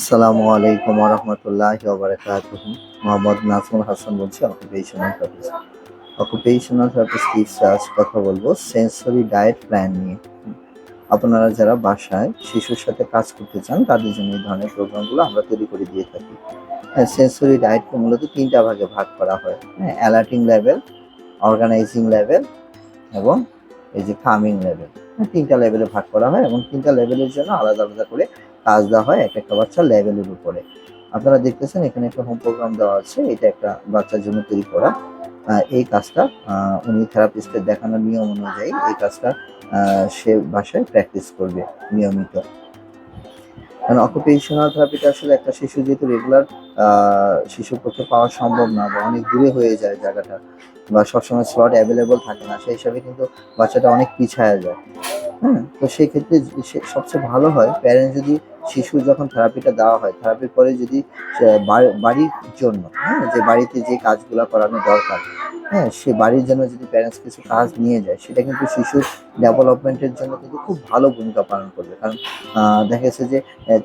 আসসালামু আলাইকুম রহমতুল্লাহ ওবরাকাতুহ। মোহাম্মদ নাজমুল হাসান বলছি অকুপেশনাল থেরাপিস্ট অকুপেশনাল থেরাপিস্ট আজ কথা বলব সেন্সরি ডায়েট প্ল্যান নিয়ে। আপনারা যারা বাসায় শিশুর সাথে কাজ করতে চান, তাদের জন্য এই ধরনের প্রোগ্রামগুলো আমরা তৈরি করে দিয়ে থাকি। হ্যাঁ সেন্সরি ডায়েটকে মূলত তিনটা ভাগে ভাগ করা হয়। হ্যাঁ অ্যালার্টিং লেভেল অর্গানাইজিং লেভেল এবং এই যে কামিং লেভেল তিনটা লেভেলে ভাগ করা হয় এবং তিনটা লেভেলের জন্য আলাদা আলাদা করে কাজ দেওয়া হয় এক একটা বাচ্চা লেভেলের উপরে। আপনারা দেখতেছেন এখানে একটা হোম প্রোগ্রাম দেওয়া আছে, এটা একটা বাচ্চার জন্য তৈরি করা। এই কাজটা উনি থেরাপিস্টের দেখানো নিয়ম অনুযায়ী এই কাজটা সে বাসায় প্র্যাকটিস করবে নিয়মিত। কারণ অকুপেশনাল থেরাপিটা আসলে একটা শিশু যেহেতু রেগুলার শিশুর পক্ষে পাওয়া সম্ভব না বা অনেক দূরে হয়ে যায় জায়গাটা বা সবসময় স্লট অ্যাভেলেবল থাকে না, সেই হিসাবে কিন্তু বাচ্চাটা অনেক পিছায়া যায়। হ্যাঁ তো সেই ক্ষেত্রে সবচেয়ে ভালো হয় প্যারেন্ট যদি শিশু যখন থেরাপিটা দেওয়া হয় থেরাপির পরে যদি বাড়ির জন্য হ্যাঁ যে বাড়িতে যে কাজগুলো করানো দরকার হ্যাঁ সে বাড়ির জন্য যদি প্যারেন্টস কিছু কাজ নিয়ে যায়, সেটা কিন্তু শিশুর ডেভেলপমেন্টের জন্য কিন্তু খুব ভালো ভূমিকা পালন করবে। কারণ দেখা গেছে যে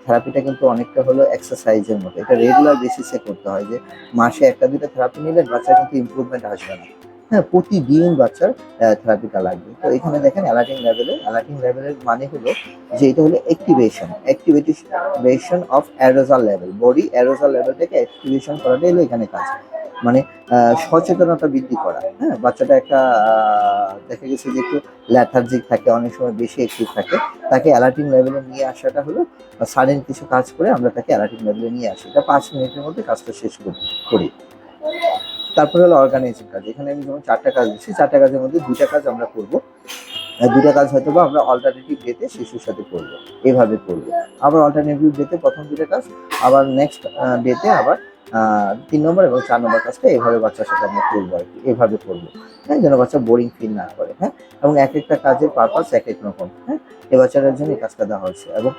থেরাপিটা কিন্তু অনেকটা হলো এক্সারসাইজের মতো। এটা রেগুলার বেসিসে করতে হয় যে, মাসে একটা দুটো থেরাপি নিলে বাচ্চার কিন্তু ইমপ্রুভমেন্ট আসবে না। হ্যাঁ প্রতিদিন বাচ্চার থেরাপিটা লাগবে। তো এখানে দেখেন অ্যালার্টিং লেভেলে অ্যালার্টিং লেভেলের মানে হলো যে এটা হলো activation activation of arousal level body arousal লেভেলটাকে activation করাটাই হলো এখানে কাজ। মানে সচেতনতা বৃদ্ধি করা। হ্যাঁ বাচ্চাটা একটা দেখা গেছে যে একটু ল্যাথার্জিক থাকে, অনেক সময় বেশি অ্যাক্টিভ থাকে, তাকে অ্যালার্টিং লেভেলে নিয়ে আসাটা হলো সাডেন কিছু কাজ করে আমরা তাকে অ্যালার্টিং লেভেলে নিয়ে আসি। এটা পাঁচ মিনিটের মধ্যে কাজটা শেষ করি। তারপরে হলো অর্গানাইজিং কাজ। এখানে আমি যেমন চারটা কাজ দিচ্ছি চারটা কাজের মধ্যে দুটা কাজ আমরা করব। দুটা কাজ হয়তো বা আমরা অল্টারনেটিভ ডেতে শিশুর সাথে করব, এভাবে করব। আবার অল্টারনেটিভ ডেতে প্রথম দুটা কাজ, আবার নেক্সট ডেতে আবার তিন নম্বর এবং চার নম্বর কাজটা এভাবে বাচ্চার সাথে আমরা করব আর কি, এভাবে করব। হ্যাঁ যেন বাচ্চা বোরিং ফিল না করে হ্যাঁ? এবং এক একটা কাজের পারপাস এক এক রকম হ্যাঁ? এ বাচ্চাটার জন্য এই কাজটা দেওয়া হয়েছে এবং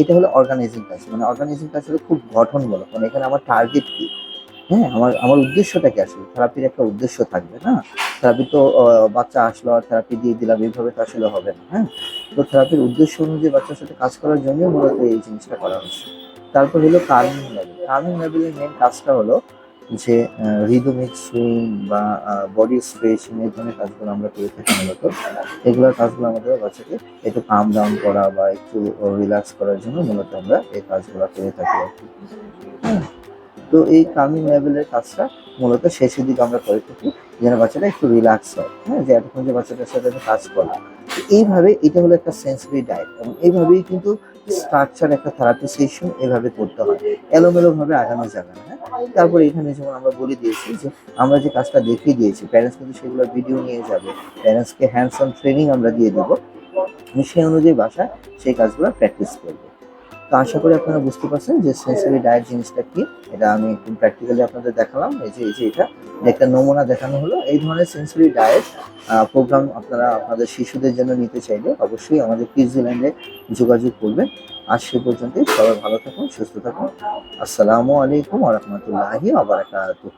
এটা হলো অর্গানাইজিং কাজ। মানে অর্গানাইজিং কাজ হলো খুব গঠনমূলক। মানে এখানে আমার টার্গেট কি? হ্যাঁ আমার আমার উদ্দেশ্যটা কি আসলে? থেরাপির একটা উদ্দেশ্য থাকবে, না? থেরাপি তো বাচ্চা আসলো, আর থেরাপি দিয়ে দিলাম, এইভাবে তো আসলে হবে না হ্যাঁ? তো থেরাপির উদ্দেশ্য অনুযায়ী বাচ্চার সাথে কাজ করার জন্যই মূলত এই জিনিসটা করা হচ্ছে। তারপর হলো কার্মিং লেভেল কার্মিং লেভেলের মেন কাজটা হলো যে রিদমিক সুইং বা বডি স্ট্রেচিং এই ধরনের কাজগুলো আমরা করে থাকি মূলত। এগুলোর কাজগুলো আমাদের বাচ্চাকে একটু কাম ডাউন করা বা একটু রিল্যাক্স করার জন্য মূলত আমরা এই কাজগুলো করে থাকি আর কি। হ্যাঁ। তো এই কামিং লেভেলের কাজটা মূলত শেষের দিকে আমরা করে থাকি, যেন বাচ্চাটা একটু রিল্যাক্স হয় হ্যাঁ যে এতক্ষণ যে বাচ্চাটার সাথে কাজ তো এইভাবে এটা হলো একটা সেন্সরি ডায়েট এবং এইভাবেই কিন্তু স্ট্রাকচার একটা থেরাপি সেশন এভাবে করতে হয়। এলোমেলো ভাবে আগানো যাবে না হ্যাঁ। তারপরে এখানে যেমন আমরা বলে দিয়েছি যে আমরা যে কাজটা দেখিয়ে দিয়েছি প্যারেন্টস কিন্তু সেগুলো ভিডিও নিয়ে যাবে প্যারেন্টসকে হ্যান্ডস অন ট্রেনিং আমরা দিয়ে দেবো। সেই অনুযায়ী বাসায় সেই কাজগুলো প্র্যাকটিস করবে। তো আশা করি আপনারা বুঝতে পারছেন যে সেন্সরি ডায়েট জিনিসটা কি। এটা আমি একটু প্র্যাকটিক্যালি আপনাদের দেখালাম। এই যে এই যে এটা একটা নমুনা দেখানো হলো, এই ধরনের সেন্সরি ডায়েট প্রোগ্রাম আপনারা আপনাদের শিশুদের জন্য নিতে চাইলে অবশ্যই আমাদের কিউজিল্যান্ডে যোগাযোগ করবেন। আজ সে পর্যন্তই, সবাই ভালো থাকুন, সুস্থ থাকুন। আসসালামু আলাইকুম আ রহমতুল্লাহি আবরাকাতুহ